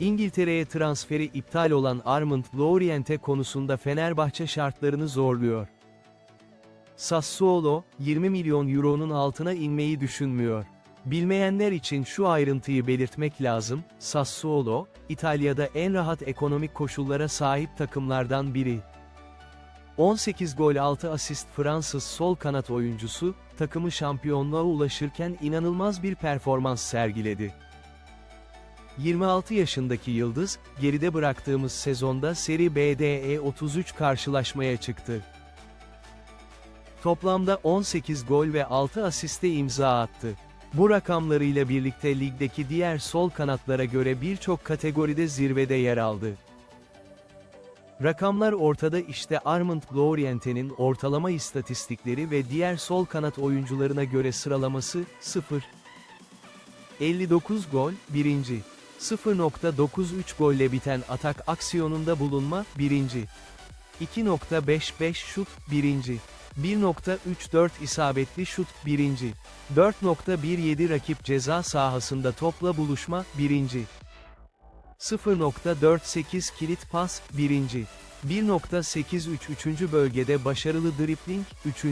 İngiltere'ye transferi iptal olan Armand Lorient'e konusunda Fenerbahçe şartlarını zorluyor. Sassuolo, 20 milyon euronun altına inmeyi düşünmüyor. Bilmeyenler için şu ayrıntıyı belirtmek lazım, Sassuolo, İtalya'da en rahat ekonomik koşullara sahip takımlardan biri. 18 gol 6 asist Fransız sol kanat oyuncusu, takımı şampiyonluğa ulaşırken inanılmaz bir performans sergiledi. 26 yaşındaki Yıldız, geride bıraktığımız sezonda Seri B'de 33 karşılaşmaya çıktı. Toplamda 18 gol ve 6 asiste imza attı. Bu rakamlarıyla birlikte ligdeki diğer sol kanatlara göre birçok kategoride zirvede yer aldı. Rakamlar ortada işte Armand Loriente'nin ortalama istatistikleri ve diğer sol kanat oyuncularına göre sıralaması 0. 59 gol, 1. 0.93 golle biten atak aksiyonunda bulunma, 1. 2.55 şut, 1. 1.34 isabetli şut, 1. 4.17 rakip ceza sahasında topla buluşma, 1. 0.48 kilit pas, 1. 1.83 3. bölgede başarılı dribling, 3.